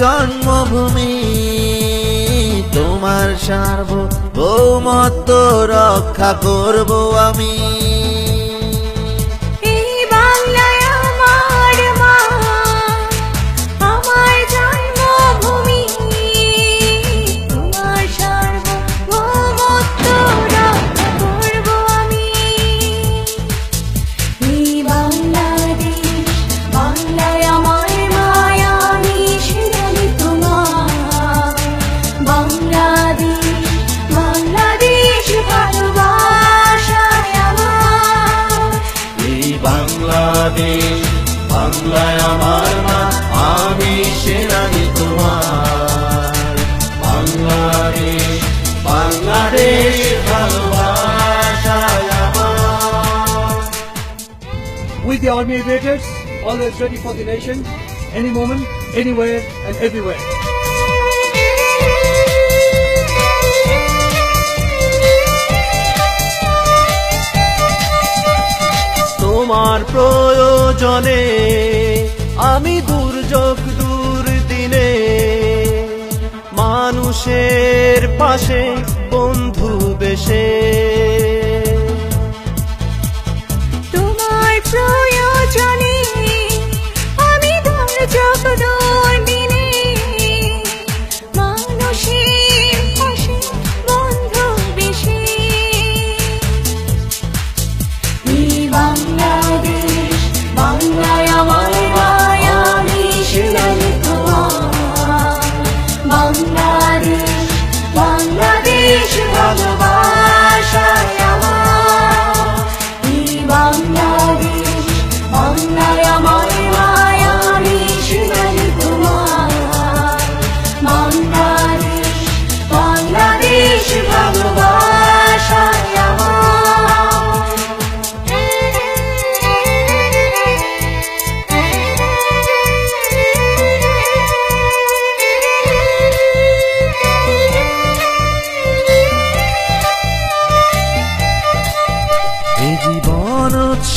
জন্মভূমি তোমার সার্বভৌমত্ব রক্ষা করব আমি। বাংলায় আমার মা আমি সেরানি তোমার বাংলাদেশ বাংলাদেশ ভালোবাসায় আমার With the Army Aviators, always ready for the nation, any moment, anywhere, and everywhere. তোমার প্রয়োজনে আমি দুর্যোগ দূর দিনে মানুষের পাশে বন্ধু বেশে।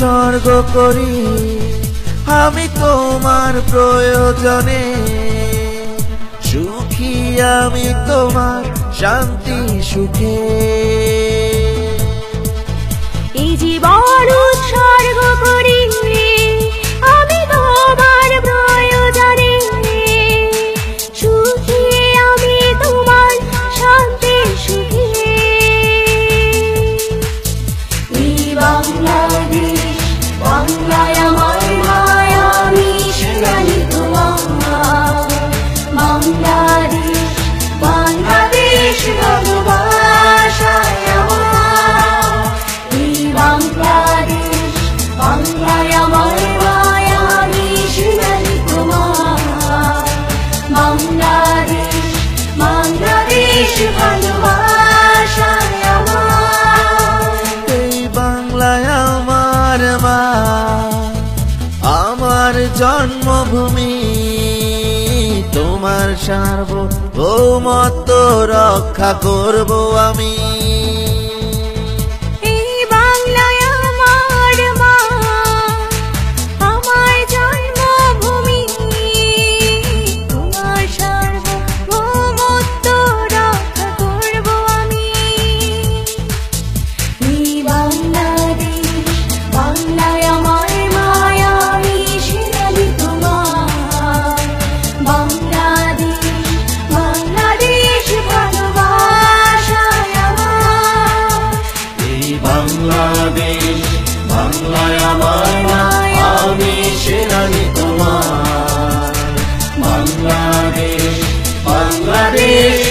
উৎসর্গ করি। আমি তোমার প্রয়োজনে। সুখী আমি তোমার শান্তি সুখে। এই জীবন জন্মভূমি তোমার সার্বভৌমত্ব রক্ষা করব আমি। বাংলায় আমার মা আমি সেনানি তোমার। বাংলাদেশ বাংলাদেশ।